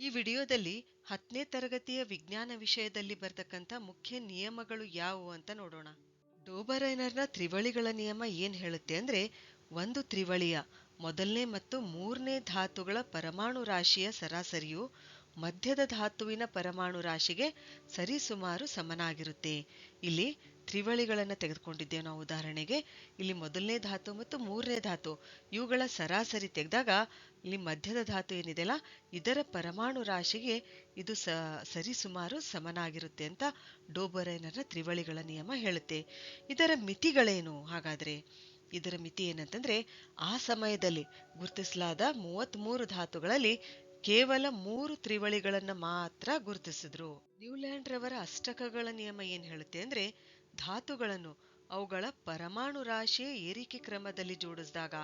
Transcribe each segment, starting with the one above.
ಈ ವಿಡಿಯೋದಲ್ಲಿ ಹತ್ತನೇ ತರಗತಿಯ ವಿಜ್ಞಾನ ವಿಷಯದಲ್ಲಿ ಬರ್ತಕ್ಕಂಥ ಮುಖ್ಯ ನಿಯಮಗಳು ಯಾವುವು ಅಂತ ನೋಡೋಣ. ಡೋಬರೈನರ್ನ ತ್ರಿವಳಿಗಳ ನಿಯಮ ಏನು ಹೇಳುತ್ತೆ ಅಂದ್ರೆ, ಒಂದು ತ್ರಿವಳಿಯ ಮೊದಲನೇ ಮತ್ತು ಮೂರನೇ ಧಾತುಗಳ ಪರಮಾಣು ರಾಶಿಯ ಸರಾಸರಿಯು ಮಧ್ಯದ ಧಾತುವಿನ ಪರಮಾಣು ರಾಶಿಗೆ ಸರಿಸುಮಾರು ಸಮನಾಗಿರುತ್ತೆ. ಇಲ್ಲಿ ತ್ರಿವಳಿಗಳನ್ನು ತೆಗೆದುಕೊಂಡಿದ್ದೇವೆ ನಾವು. ಉದಾಹರಣೆಗೆ, ಇಲ್ಲಿ ಮೊದಲನೇ ಧಾತು ಮತ್ತು ಮೂರನೇ ಧಾತು. ಇವುಗಳ ಸರಾಸರಿ ತೆಗೆದಾಗ, ಇಲ್ಲಿ ಮಧ್ಯದ ಧಾತು ಏನಿದೆಯಲ್ಲ, ಇದರ ಪರಮಾಣು ರಾಶಿಗೆ ಇದು ಸ, ಸರಿಸುಮಾರು ಸಮನಾಗಿರುತ್ತೆ ಅಂತ ಡೋಬರೈನರ ತ್ರಿವಳಿಗಳ ನಿಯಮ ಹೇಳುತ್ತೆ. ಇದರ ಮಿತಿಗಳೇನು? ಹಾಗಾದ್ರೆ, ಇದರ ಮಿತಿ ಏನಂತಂದ್ರೆ, ಆ ಸಮಯದಲ್ಲಿ ಗುರುತಿಸಲಾದ ಮೂವತ್ಮೂರು ಧಾತುಗಳಲ್ಲಿ ಕೇವಲ ಮೂರು ತ್ರಿವಳಿಗಳನ್ನು ಮಾತ್ರ ಗುರುತಿಸಿದ್ರು. ನ್ಯೂಲ್ಯಾಂಡ್ ರವರ ಅಷ್ಟಕಗಳ ನಿಯಮ ಏನ್ ಹೇಳುತ್ತೆ ಅಂದ್ರೆ, ಧಾತುಗಳನ್ನು ಅವುಗಳ ಪರಮಾಣು ರಾಶಿಯ ಏರಿಕೆ ಕ್ರಮದಲ್ಲಿ ಜೋಡಿಸಿದಾಗ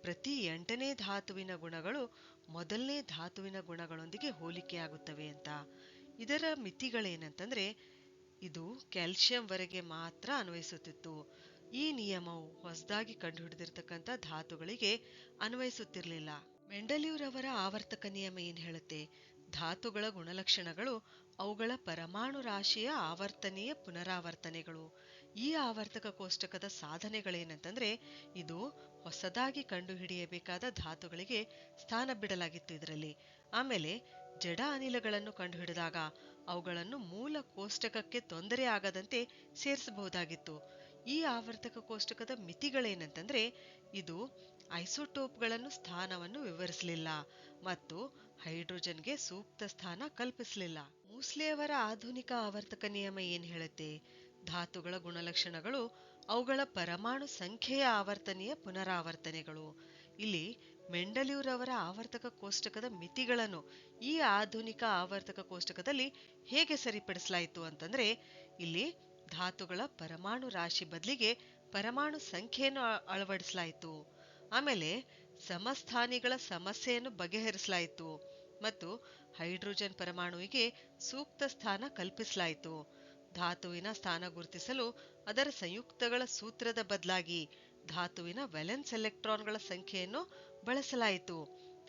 ಪ್ರತಿ ಎಂಟನೇ ಧಾತುವಿನ ಗುಣಗಳು ಮೊದಲನೇ ಧಾತುವಿನ ಗುಣಗಳೊಂದಿಗೆ ಹೋಲಿಕೆಯಾಗುತ್ತವೆ ಅಂತ. ಇದರ ಮಿತಿಗಳೇನಂತಂದ್ರೆ, ಇದು ಕ್ಯಾಲ್ಸಿಯಂವರೆಗೆ ಮಾತ್ರ ಅನ್ವಯಿಸುತ್ತಿತ್ತು. ಈ ನಿಯಮವು ಹೊಸದಾಗಿ ಕಂಡುಹಿಡಿದಿರ್ತಕ್ಕಂಥ ಧಾತುಗಳಿಗೆ ಅನ್ವಯಿಸುತ್ತಿರಲಿಲ್ಲ. ಮೆಂಡಲಿವ್ರವರ ಆವರ್ತಕ ನಿಯಮ ಏನು ಹೇಳುತ್ತೆ? ಧಾತುಗಳ ಗುಣಲಕ್ಷಣಗಳು ಅವುಗಳ ಪರಮಾಣು ರಾಶಿಯ ಆವರ್ತನೀಯ ಪುನರಾವರ್ತನೆಗಳು. ಈ ಆವರ್ತಕ ಕೋಷ್ಟಕದ ಸಾಧನೆಗಳೇನಂತಂದ್ರೆ, ಇದು ಹೊಸದಾಗಿ ಕಂಡುಹಿಡಿಯಬೇಕಾದ ಧಾತುಗಳಿಗೆ ಸ್ಥಾನ ಬಿಡಲಾಗಿತ್ತು ಇದರಲ್ಲಿ. ಆಮೇಲೆ ಜಡ ಅನಿಲಗಳನ್ನು ಕಂಡುಹಿಡಿದಾಗ ಅವುಗಳನ್ನು ಮೂಲ ಕೋಷ್ಟಕಕ್ಕೆ ತೊಂದರೆ ಆಗದಂತೆ ಸೇರಿಸಬಹುದಾಗಿತ್ತು. ಈ ಆವರ್ತಕ ಕೋಷ್ಟಕದ ಮಿತಿಗಳೇನಂತಂದ್ರೆ, ಇದು ಐಸೋಟೋಪ್ಗಳನ್ನು ಸ್ಥಾನವನ್ನು ವಿವರಿಸಲಿಲ್ಲ ಮತ್ತು ಹೈಡ್ರೋಜನ್ಗೆ ಸೂಕ್ತ ಸ್ಥಾನ ಕಲ್ಪಿಸಲಿಲ್ಲ. ಮೂಸ್ಲಿಯವರ ಆಧುನಿಕ ಆವರ್ತಕ ನಿಯಮ ಏನು ಹೇಳುತ್ತೆ? ಧಾತುಗಳ ಗುಣಲಕ್ಷಣಗಳು, ಅವುಗಳ ಪರಮಾಣು ಸಂಖ್ಯೆಯ ಆವರ್ತನೀಯ ಪುನರಾವರ್ತನೆಗಳು. ಇಲ್ಲಿ ಮೆಂಡಲಿಯೂರವರ ಆವರ್ತಕ ಕೋಷ್ಟಕದ ಮಿತಿಗಳನ್ನು ಈ ಆಧುನಿಕ ಆವರ್ತಕ ಕೋಷ್ಟಕದಲ್ಲಿ ಹೇಗೆ ಸರಿಪಡಿಸಲಾಯಿತು ಅಂತಂದ್ರೆ, ಇಲ್ಲಿ ಧಾತುಗಳ ಪರಮಾಣು ರಾಶಿ ಬದಲಿಗೆ ಪರಮಾಣು ಸಂಖ್ಯೆಯನ್ನು ಅಳವಡಿಸಲಾಯಿತು. ಆಮೇಲೆ ಸಮಸ್ಥಾನಿಗಳ ಸಮಸ್ಯೆಯನ್ನು ಬಗೆಹರಿಸಲಾಯಿತು ಮತ್ತು ಹೈಡ್ರೋಜನ್ ಪರಮಾಣುವಿಗೆ ಸೂಕ್ತ ಸ್ಥಾನ ಕಲ್ಪಿಸಲಾಯಿತು. ಧಾತುವಿನ ಸ್ಥಾನ ಗುರುತಿಸಲು ಅದರ ಸಂಯುಕ್ತಗಳ ಸೂತ್ರದ ಬದಲಾಗಿ ಧಾತುವಿನ ವೆಲೆನ್ಸ್ ಎಲೆಕ್ಟ್ರಾನ್ಗಳ ಸಂಖ್ಯೆಯನ್ನು ಬಳಸಲಾಯಿತು.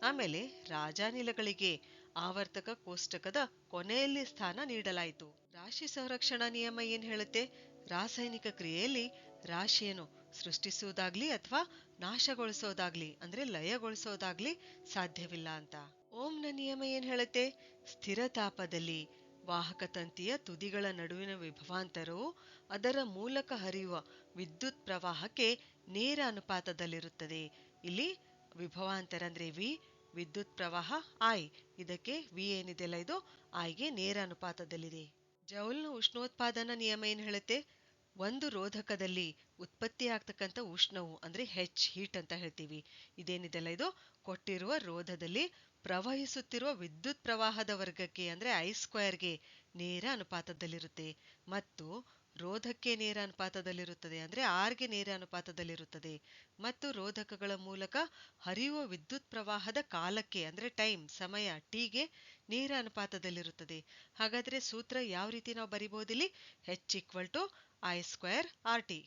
ಆಮೇಲೆ ರಾಜಾನಿಲಗಳಿಗೆ ಆವರ್ತಕ ಕೋಷ್ಟಕದ ಕೊನೆಯಲ್ಲಿ ಸ್ಥಾನ ನೀಡಲಾಯಿತು. ರಾಶಿ ಸಂರಕ್ಷಣಾ ನಿಯಮ ಏನ್ ಹೇಳುತ್ತೆ? ರಾಸಾಯನಿಕ ಕ್ರಿಯೆಯಲ್ಲಿ ರಾಶಿಯನ್ನು ಸೃಷ್ಟಿಸುವುದಾಗ್ಲಿ ಅಥವಾ ನಾಶಗೊಳಿಸೋದಾಗ್ಲಿ, ಅಂದ್ರೆ ಲಯಗೊಳಿಸೋದಾಗ್ಲಿ ಸಾಧ್ಯವಿಲ್ಲ ಅಂತ. ಓಂನ ನಿಯಮ ಏನ್ ಹೇಳುತ್ತೆ? ಸ್ಥಿರ ತಾಪದಲ್ಲಿ ವಾಹಕ ತಂತಿಯ ತುದಿಗಳ ನಡುವಿನ ವಿಭವಾಂತರವು ಅದರ ಮೂಲಕ ಹರಿಯುವ ವಿದ್ಯುತ್ ಪ್ರವಾಹಕ್ಕೆ ನೇರ ಅನುಪಾತದಲ್ಲಿರುತ್ತದೆ. ಇಲ್ಲಿ ವಿಭವಾಂತರ ಅಂದ್ರೆ ವಿ, ವಿದ್ಯುತ್ ಪ್ರವಾಹ ಐ. ಇದಕ್ಕೆ ವಿ ಏನಿದೆಯಲ್ಲ ಇದು? ಐಗೆ ನೇರ ಅನುಪಾತದಲ್ಲಿದೆ. ಜೌಲ್ನ ಉಷ್ಣೋತ್ಪಾದನಾ ನಿಯಮ ಏನ್ ಹೇಳುತ್ತೆ? ಒಂದು ರೋಧಕದಲ್ಲಿ ಉತ್ಪತ್ತಿಯಾಗ್ತಕ್ಕಂಥ ಉಷ್ಣವು ಅಂದ್ರೆ ಹೆಚ್ ಹೀಟ್ ಅಂತ ಹೇಳ್ತೀವಿ. ಇದೇನಿದೆಲ್ಲ ಇದು? ಕೊಟ್ಟಿರುವ ರೋಧದಲ್ಲಿ ಪ್ರವಹಿಸುತ್ತಿರುವ ವಿದ್ಯುತ್ ಪ್ರವಾಹದ ವರ್ಗಕ್ಕೆ ಅಂದ್ರೆ ಐ ಸ್ಕ್ವೇರ್ಗೆ ನೇರ ಅನುಪಾತದಲ್ಲಿರುತ್ತೆ. ಮತ್ತು ರೋಧಕ್ಕೆ ನೇರ ಅನುಪಾತದಲ್ಲಿರುತ್ತದೆ ಅಂದ್ರೆ ಆರ್ಗೆ ನೇರ ಅನುಪಾತದಲ್ಲಿರುತ್ತದೆ. ಮತ್ತು ರೋಧಕಗಳ ಮೂಲಕ ಹರಿಯುವ ವಿದ್ಯುತ್ ಪ್ರವಾಹದ ಕಾಲಕ್ಕೆ ಅಂದ್ರೆ ಟೈಮ್ ಸಮಯ ಟಿಗೆ ನೇರ ಅನುಪಾತದಲ್ಲಿರುತ್ತದೆ. ಹಾಗಾದ್ರೆ ಸೂತ್ರ ಯಾವ ರೀತಿ ನಾವು ಬರಿಬೋದಿಲ್ಲಿ? H equal to I square R T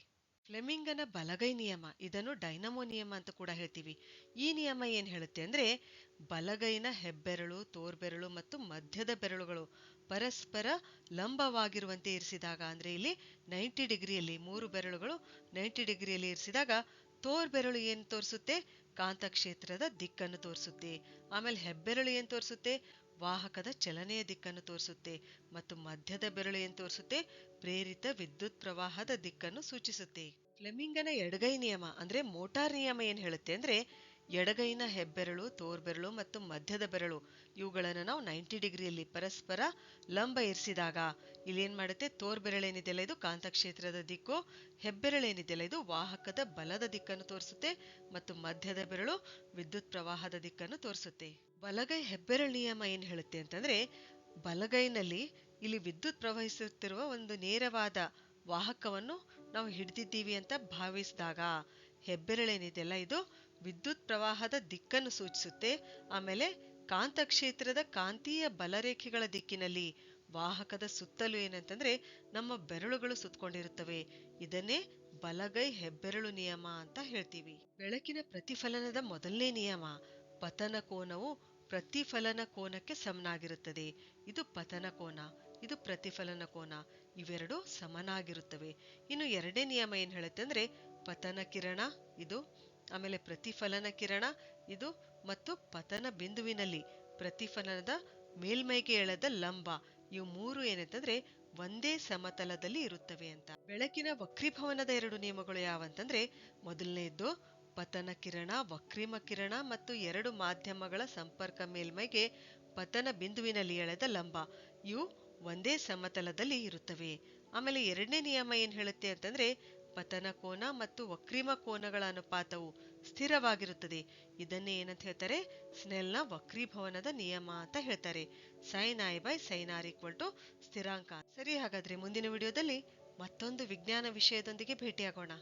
ಫ್ಲೆಮಿಂಗನ ಬಲಗೈ ನಿಯಮ, ಇದನ್ನು ಡೈನಮೋ ನಿಯಮ ಅಂತ ಕೂಡ ಹೇಳ್ತೀವಿ. ಈ ನಿಯಮ ಏನ್ ಹೇಳುತ್ತೆ ಅಂದ್ರೆ, ಬಲಗೈನ ಹೆಬ್ಬೆರಳು, ತೋರ್ಬೆರಳು ಮತ್ತು ಮಧ್ಯದ ಬೆರಳುಗಳು ಪರಸ್ಪರ ಲಂಬವಾಗಿರುವಂತೆ ಇರಿಸಿದಾಗ, ಅಂದ್ರೆ ಇಲ್ಲಿ ನೈಂಟಿ ಡಿಗ್ರಿಯಲ್ಲಿ ಮೂರು ಬೆರಳುಗಳು, ನೈಂಟಿ ಡಿಗ್ರಿಯಲ್ಲಿ ಇರಿಸಿದಾಗ ತೋರ್ಬೆರಳು ಏನು ತೋರಿಸುತ್ತೆ? ಕಾಂತಕ್ಷೇತ್ರದ ದಿಕ್ಕನ್ನು ತೋರಿಸುತ್ತೆ. ಆಮೇಲೆ ಹೆಬ್ಬೆರಳು ಏನು ತೋರಿಸುತ್ತೆ? ವಾಹಕದ ಚಲನೆಯ ದಿಕ್ಕನ್ನು ತೋರಿಸುತ್ತೆ ಮತ್ತು ಮಧ್ಯದ ಬೆರಳು ಏನು ತೋರಿಸುತ್ತೆ. ಪ್ರೇರಿತ ವಿದ್ಯುತ್ ಪ್ರವಾಹದ ದಿಕ್ಕನ್ನು ಸೂಚಿಸುತ್ತೆ. ಫ್ಲೆಮಿಂಗನ ಎಡಗೈ ನಿಯಮ ಅಂದ್ರೆ ಮೋಟಾರ್ ನಿಯಮ ಏನ್ ಹೇಳುತ್ತೆ ಅಂದ್ರೆ ಎಡಗೈನ ಹೆಬ್ಬೆರಳು, ತೋರ್ಬೆರಳು ಮತ್ತು ಮಧ್ಯದ ಬೆರಳು. ಇವುಗಳನ್ನು ನಾವು ನೈಂಟಿ ಡಿಗ್ರಿಯಲ್ಲಿ ಪರಸ್ಪರ ಲಂಬ ಇರಿಸಿದಾಗ ಇಲ್ಲೇನ್ ಮಾಡುತ್ತೆ? ತೋರ್ಬೆರಳೇನಿದೆಯಲ್ಲ ಇದು? ಕಾಂತಕ್ಷೇತ್ರದ ದಿಕ್ಕು. ಹೆಬ್ಬೆರಳೇನಿದೆಯಲ್ಲ ಇದು? ವಾಹಕದ ಬಲದ ದಿಕ್ಕನ್ನು ತೋರಿಸುತ್ತೆ ಮತ್ತು ಮಧ್ಯದ ಬೆರಳು ವಿದ್ಯುತ್ ಪ್ರವಾಹದ ದಿಕ್ಕನ್ನು ತೋರಿಸುತ್ತೆ. ಬಲಗೈ ಹೆಬ್ಬೆರಳು ನಿಯಮ ಏನ್ ಹೇಳುತ್ತೆ ಅಂತಂದ್ರೆ, ಬಲಗೈನಲ್ಲಿ ಇಲ್ಲಿ ವಿದ್ಯುತ್ ಪ್ರವಹಿಸುತ್ತಿರುವ ಒಂದು ನೇರವಾದ ವಾಹಕವನ್ನು ನಾವು ಹಿಡಿದಿದ್ದೀವಿ ಅಂತ ಭಾವಿಸಿದಾಗ ಹೆಬ್ಬೆರಳೇನಿದೆಯಲ್ಲ ಇದು? ವಿದ್ಯುತ್ ಪ್ರವಾಹದ ದಿಕ್ಕನ್ನು ಸೂಚಿಸುತ್ತೆ. ಆಮೇಲೆ ಕಾಂತಕ್ಷೇತ್ರದ ಕಾಂತೀಯ ಬಲರೇಖೆಗಳ ದಿಕ್ಕಿನಲ್ಲಿ ವಾಹಕದ ಸುತ್ತಲೂ ಏನಂತಂದ್ರೆ ನಮ್ಮ ಬೆರಳುಗಳು ಸುತ್ತಕೊಂಡಿರುತ್ತವೆ ಇದನ್ನೇ ಬಲಗೈ ಹೆಬ್ಬೆರಳು ನಿಯಮ ಅಂತ ಹೇಳ್ತೀವಿ. ಬೆಳಕಿನ ಪ್ರತಿಫಲನದ ಮೊದಲನೇ ನಿಯಮ, ಪತನ ಕೋನವು ಪ್ರತಿಫಲನ ಕೋನಕ್ಕೆ ಸಮನಾಗಿರುತ್ತದೆ. ಇದು ಪತನ ಕೋನ, ಇದು ಪ್ರತಿಫಲನ ಕೋನ, ಇವೆರಡು ಸಮನಾಗಿರುತ್ತವೆ. ಇನ್ನು ಎರಡನೇ ನಿಯಮ ಏನು ಹೇಳುತ್ತೆ ಅಂದ್ರೆ ಪತನ ಕಿರಣ, ಇದು ಆಮೇಲೆ ಪ್ರತಿಫಲನ ಕಿರಣ, ಇದು ಮತ್ತು ಪತನ ಬಿಂದುವಿನಲ್ಲಿ. ಪ್ರತಿಫಲನದ ಮೇಲ್ಮೈಗೆ ಎಳೆದ ಲಂಬ, ಇವು ಮೂರು ಏನಂತಂದ್ರೆ ಒಂದೇ ಸಮತಲದಲ್ಲಿ ಇರುತ್ತವೆ ಅಂತ. ಬೆಳಕಿನ ವಕ್ರೀಭವನದ ಎರಡು ನಿಯಮಗಳು ಯಾವಂತಂದ್ರೆ ಮೊದಲನೆಯದ್ದು ಪತನ ಕಿರಣ, ವಕ್ರಿಮ ಕಿರಣ ಮತ್ತು ಎರಡು ಮಾಧ್ಯಮಗಳ ಸಂಪರ್ಕ ಮೇಲ್ಮೈಗೆ ಪತನ ಬಿಂದುವಿನಲ್ಲಿ ಎಳೆದ ಲಂಬ, ಇವು ಒಂದೇ ಸಮತಲದಲ್ಲಿ ಇರುತ್ತವೆ. ಆಮೇಲೆ ಎರಡನೇ ನಿಯಮ ಏನ್ ಹೇಳುತ್ತೆ ಅಂತಂದ್ರೆ ಪತನ ಕೋನ ಮತ್ತು ವಕ್ರೀಮ ಕೋನಗಳ ಅನುಪಾತವು ಸ್ಥಿರವಾಗಿರುತ್ತದೆ. ಇದನ್ನೇ ಏನಂತ ಹೇಳ್ತಾರೆ? ಸ್ನೆಲ್ನ ವಕ್ರೀಭವನದ ನಿಯಮ ಅಂತ ಹೇಳ್ತಾರೆ. Sine I by sine R equal to ಸ್ಥಿರಾಂಕ. ಸರಿ ಹಾಗಾದ್ರೆ ಮುಂದಿನ ವಿಡಿಯೋದಲ್ಲಿ ಮತ್ತೊಂದು ವಿಜ್ಞಾನ ವಿಷಯದೊಂದಿಗೆ ಭೇಟಿಯಾಗೋಣ.